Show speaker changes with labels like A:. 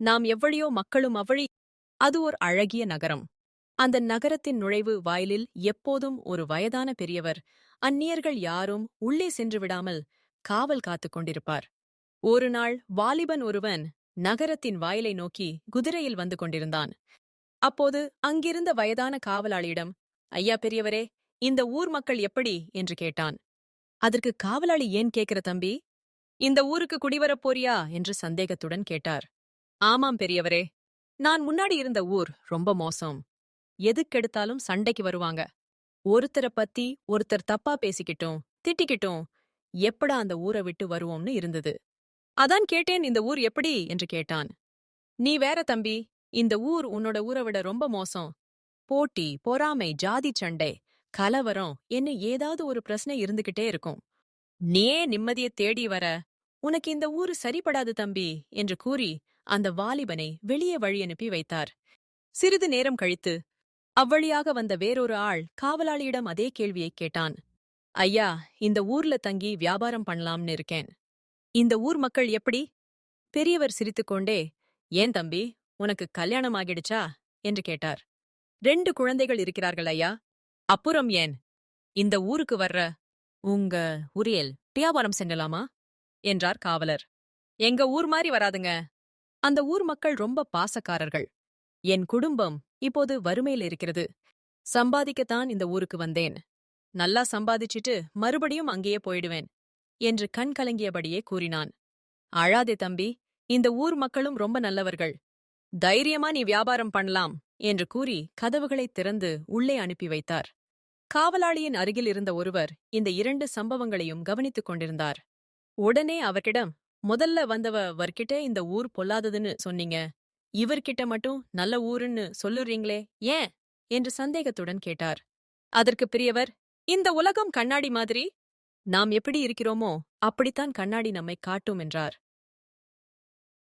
A: நாம் எவ்வழியோ மக்களும் அவ்வழி அது ஒரு அழகிய நகரம். அந்த நகரத்தின் நுழைவு வாயிலில் எப்போதும் ஒரு வயதான பெரியவர் அந்நியர்கள் யாரும் உள்ளே சென்று விடாமல் காவல் காத்துக் கொண்டிருப்பார். ஒரு நாள் வாலிபன் ஒருவன் நகரத்தின் வாயிலை நோக்கி குதிரையில் வந்து கொண்டிருந்தான். அப்போது அங்கிருந்த வயதான காவலாளியிடம் ஐயா பெரியவரே இந்த ஊர் மக்கள் எப்படி? என்று கேட்டான். அதற்கு காவலாளி ஏன் கேட்கிற தம்பி? இந்த ஊருக்கு குடிவரப் போறியா? என்று சந்தேகத்துடன் கேட்டார். ஆமாம் பெரியவரே. நான் முன்னாடி இருந்த ஊர் ரொம்ப மோசம். எதுக்கெடுத்தாலும் சண்டைக்கு வருவாங்க. ஒருத்தரை பத்தி ஒருத்தர் தப்பா பேசிக்கிட்டோம் திட்டிக்கிட்டோம். எப்படா அந்த ஊரை விட்டு வருவோம்னு இருந்தது. அதான் கேட்டேன் இந்த ஊர் எப்படி? என்று கேட்டான். நீ வேற தம்பி இந்த ஊர் உன்னோட ஊரை விட ரொம்ப மோசம். போட்டி பொறாமை ஜாதி சண்டை கலவரம் என்ன ஏதாவது ஒரு பிரச்சனை இருந்துகிட்டே இருக்கும். நீயே நிம்மதியை தேடி வர உனக்கு இந்த ஊரு சரிப்படாது தம்பி என்று கூறி அந்த வாலிபனை வெளியே வழி அனுப்பி வைத்தார். சிறிது நேரம் கழித்து அவ்வழியாக வந்த வேறொரு ஆள் காவலாளியிடம் அதே கேள்வியைக் கேட்டான். ஐயா இந்த ஊர்ல தங்கி வியாபாரம் பண்ணலாம்னு இருக்கேன். இந்த ஊர் மக்கள் எப்படி? பெரியவர் சிரித்துக்கொண்டே ஏன் தம்பி உனக்கு கல்யாணம் ஆகிடுச்சா? என்று கேட்டார். ரெண்டு குழந்தைகள் இருக்கிறார்கள் ஐயா. அப்புறம் ஏன்? இந்த ஊருக்கு வர்ற உங்க உரியல் வியாபாரம் சென்றலாமா என்றார் காவலர். எங்க ஊர் மாதிரி வராதுங்க. அந்த ஊர் மக்கள் ரொம்ப பாசக்காரர்கள். என் குடும்பம் இப்போது வறுமையில் இருக்கிறது. சம்பாதிக்கத்தான் இந்த ஊருக்கு வந்தேன். நல்லா சம்பாதிச்சிட்டு மறுபடியும் அங்கேயே போயிடுவேன் என்று கண் கலங்கியபடியே கூறினான். அழாதே தம்பி இந்த ஊர் மக்களும் ரொம்ப நல்லவர்கள். தைரியமா நீ வியாபாரம் பண்ணலாம் என்று கூறி கதவுகளைத் திறந்து உள்ளே அனுப்பி வைத்தார். காவலாளியின் அருகில் இருந்த ஒருவர் இந்த இரண்டு சம்பவங்களையும் கவனித்துக் கொண்டிருந்தார். உடனே அவரிடம் முதல்ல வந்தவ வர்கிட்ட இந்த ஊர் பொல்லாததுன்னு சொன்னீங்க. இவர்கிட்ட மட்டும் நல்ல ஊருன்னு சொல்லுறீங்களே ஏன்? என்று சந்தேகத்துடன் கேட்டார். அதற்கு பெரியவர் இந்த உலகம் கண்ணாடி மாதிரி நாம் எப்படி இருக்கிறோமோ அப்படித்தான் கண்ணாடி நம்மை காட்டும் என்றார்.